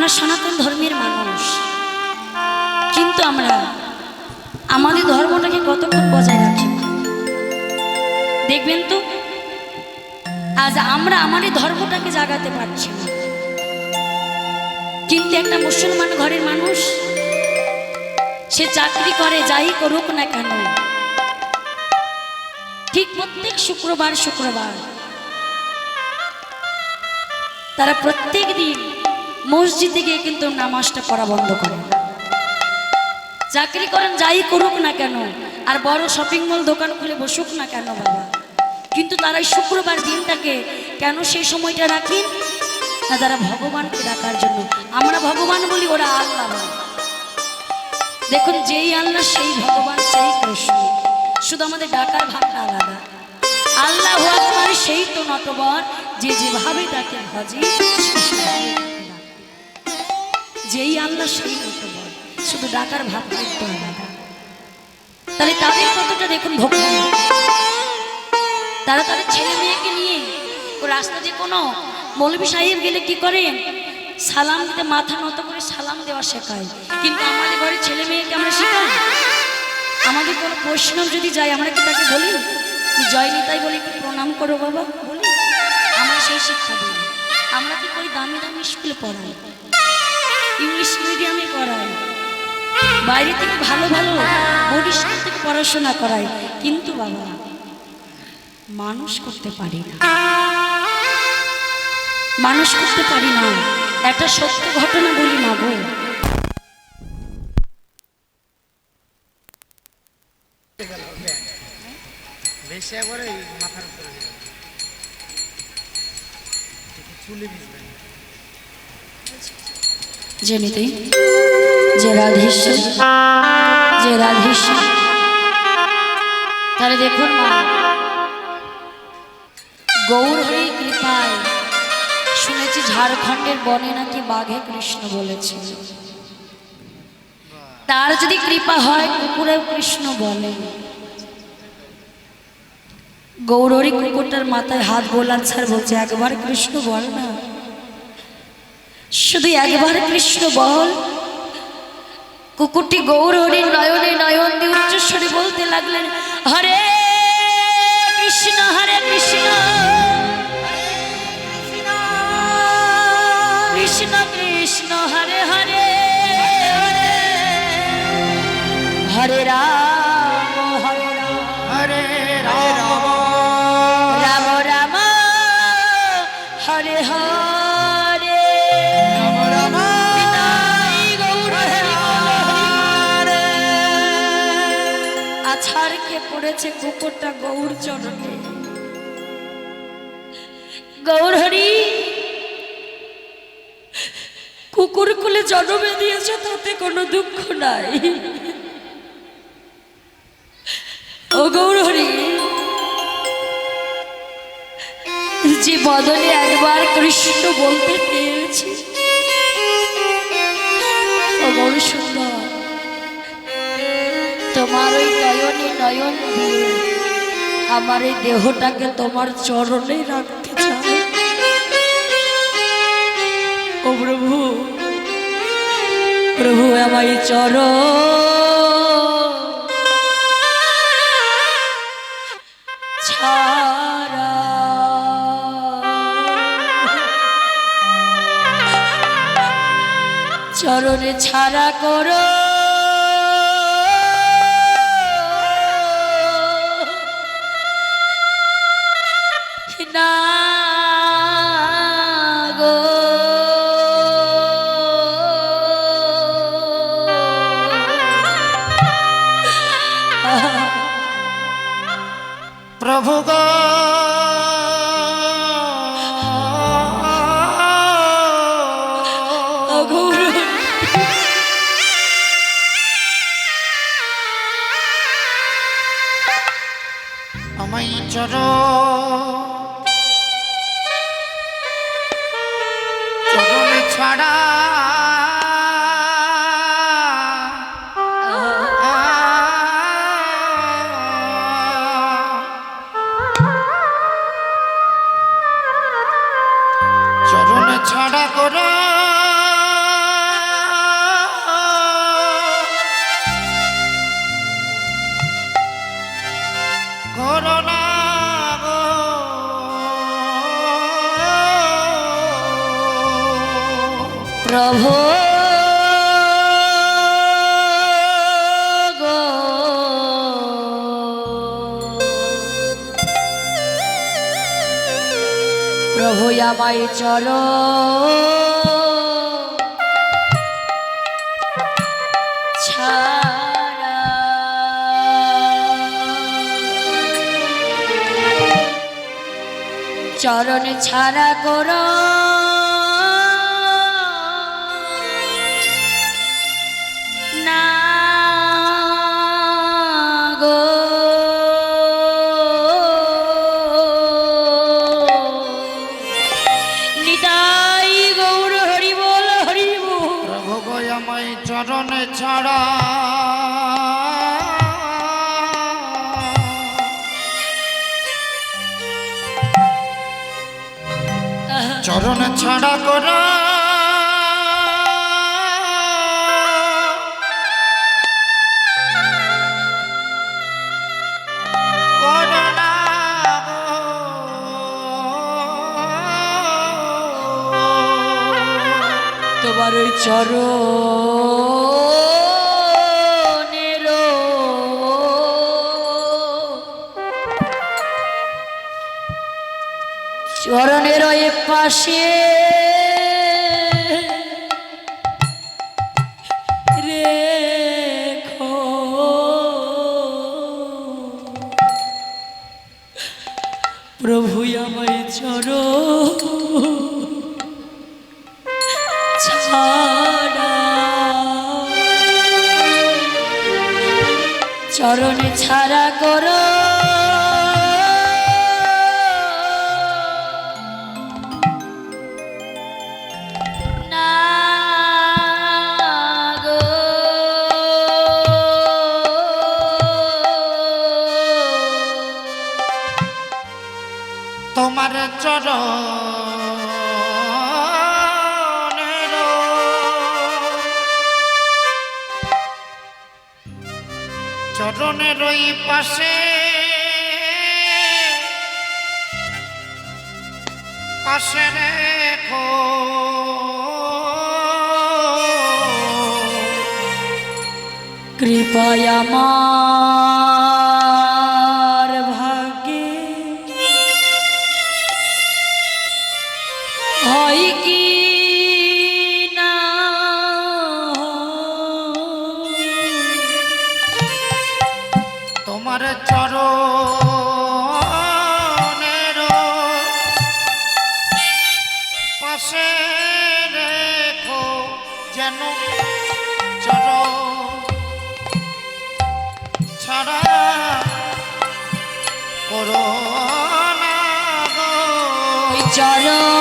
আমরা সনাতন ধর্মের মানুষ। কিন্তু আমরা আমাদের ধর্মটাকে কতক্ষণ বজায় রাখি দেখবেন তো, আজ আমরা আমাদের ধর্মটাকে জাগাতে পারছি না। কিন্তু একটা মুসলমান ঘরের মানুষ, সে চাকরি করে, যাই করুক না কেন, ঠিক প্রত্যেক শুক্রবার শুক্রবার, তারা প্রত্যেক দিন মসজিদে গিয়ে কিন্তু নামাজটা পড়া বন্ধ করে। চাকরি করেন যাই করুক না কেন, আর বড় শপিং মল দোকান খুলে বসুক না কেন বাবা? কিন্তু তারা শুক্রবার দিনটাকে কেন সেই সময়টা রাখেন? না, তারা ভগবানকে ডাকার জন্য। আমরা ভগবান বলি, ওরা আল্লাহ দেখুন, যেই আল্লাহ, সেই ভগবান, সেই কৃষ্ণ। শুধু আমাদের ডাকার ভাবটা আলাদা। আল্লাহ আকবার সেই তো নটবর, যে যেভাবে তাকে ভজে যেই আল্লাহ সেই নটবর শুধু ডাকার ভাবটা একটু আলাদা। তাহলে তাদের কতটা দেখুন ভক্তি তারা তাদের ছেলে মেয়েকে নিয়ে রাস্তা দিয়ে কোনো মৌলবী সাহেব গেলে কি করে? সালাম দিতে, মাথা নত করে সালাম দেওয়া শেখায়। কিন্তু আমাদের ঘরে ছেলে মেয়েকে আমরা শেখাই? আমাদের কোনো বৈষ্ণব যদি যায়, আমরা কি তাকে বলি? জয় নিতাই বলে একটু প্রণাম করো বাবা, বলি। আমরা সেই শিক্ষা দিই। আমরা কি করি? দামি দামি স্কুলে পড়াই। ইংলিশ মিডিয়ামে পড়াই বাইরে থেকে ভালো ভালো বোর্ড থেকে পড়াশোনা করাই কিন্তু বাবা, মানুষ করতে পারি না। মানুষ করতে পারি না। একটা সত্য ঘটনা বলি না গো। মাথার উপরে যে যে রাধেশ্বর যে রাধেশ্বর তাহলে দেখুন মা গৌর হরি কৃপায় শুনেছি ঝাড়খণ্ডের বনে নাকি বাঘে কৃষ্ণ বলেছে। তার যদি কৃপা হয়, কুকুরেও কৃষ্ণ বলে। গৌরহরি কুকুরটার মাথায় হাত বোলান স্যার বলছে, একবার কৃষ্ণ বল না। শুধু একবার কৃষ্ণ বল। কুকুরটি গৌর হরির নয়নে নয়ন দিয়ে উচ্চস্বরে বলতে লাগলেন হরে পড়েছে কুকুরটা গৌর চরণে। গৌর হরি, কুকুর কুলে জন্মে দিয়েছে, তাতে কোনো দুঃখ নাই। ও গৌর হরি, যে বদলে একবার কৃষ্ণ বলতে পেরেছি, ও বড় সুন্দর, তোমার ওই নয়নে আমার এই দেহটাকে তোমার চরণে রাখতে চাই। ও প্রভু প্রভু আমার চরণ চরণে ছাড়া করো। আমায় চর চরণে আমায় চলো। চরণ ছাড়া করো। তোমায় চরণ ছাড়া। চরণ ছাড়া করা তোমার ওই চর চরণের এ পাশে প্রভু চরণ ছাড়া করো চরণের ওই পাশে। পাশে রেখো। কৃপায়া মার ভাগ্যে। হয় কি Señor.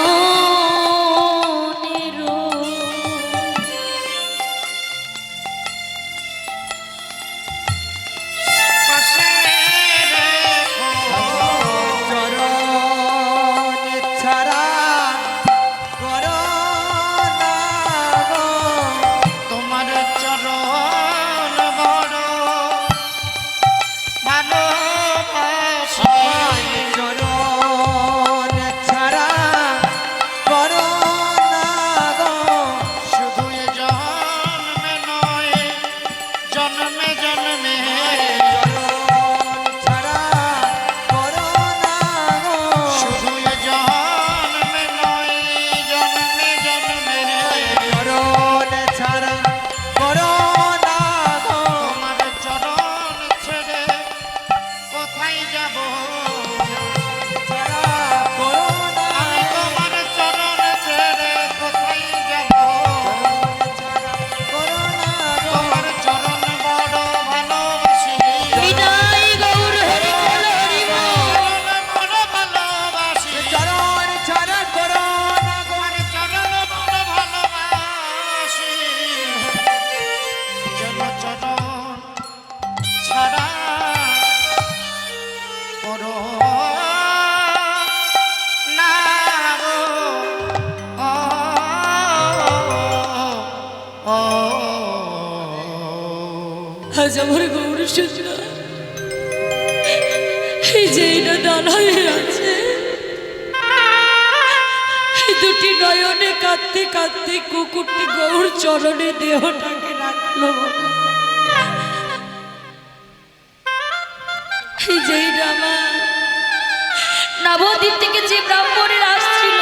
আজ আমার গৌর আছে। দুটি নয়নে কাঁদতে কাঁদতে কুকুরটি গৌর চরণে দেহটাকে রাখল। রামা নবদ্বীপ থেকে যে ব্রাহ্মণের আসছিল,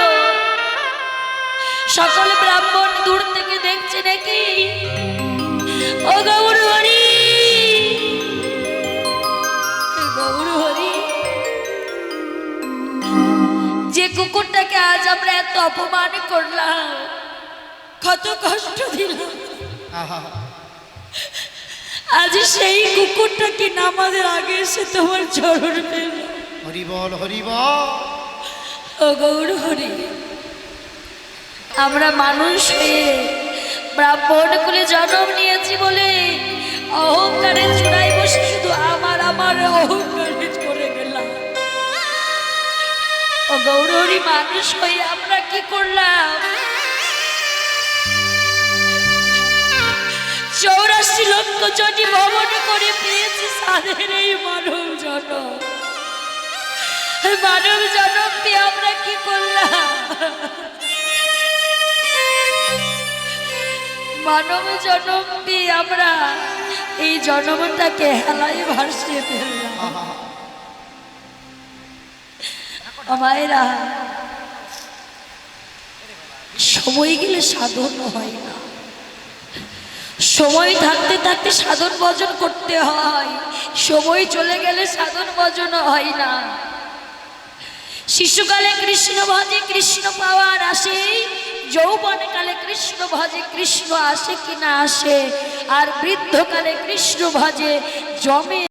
সকল ব্রাহ্মণ দূর থেকে দেখছে নাকি? ও গৌর কুকুরটাকে আজ আমরা এত অপমান করলাম। কত কষ্ট দিলাম। আজ সেই কুকুরটাকে নামাজের আগে এসে তোমার চরণ পেল? হরি বল হরি বল। ও গৌর হরি আমরা মানুষ হয়ে ব্রাহ্মণ কুলে জন্ম নিয়েছি বলে অহংকারের চূড়ায় বসে শুধু আমার আমার অহংকারে। ও গৌর মানুষ হয়ে আমরা কি করলাম? চৌরাশি লক্ষ জটি ভবন করে পেয়েছি সাধের এই মানব জনম মানব জনম পেয়ে আমরা কি করলাম? মানব জনম পেয়ে আমরা এই জনমটাকে হেলাই ভাসিয়ে ফেললাম ও মায়েরা সময় গেলে সাধন হয় না। সময় থাকতে থাকতে সাধন ভজন করতে হয়। সময় চলে গেলে সাধন ভজন হয় না। শিশুকালে কৃষ্ণ ভজে কৃষ্ণ পাওয়ার আসে। যৌবনকালে কৃষ্ণ ভজে কৃষ্ণ আসে কি না আসে। আর বৃদ্ধকালে কৃষ্ণ ভজে জমে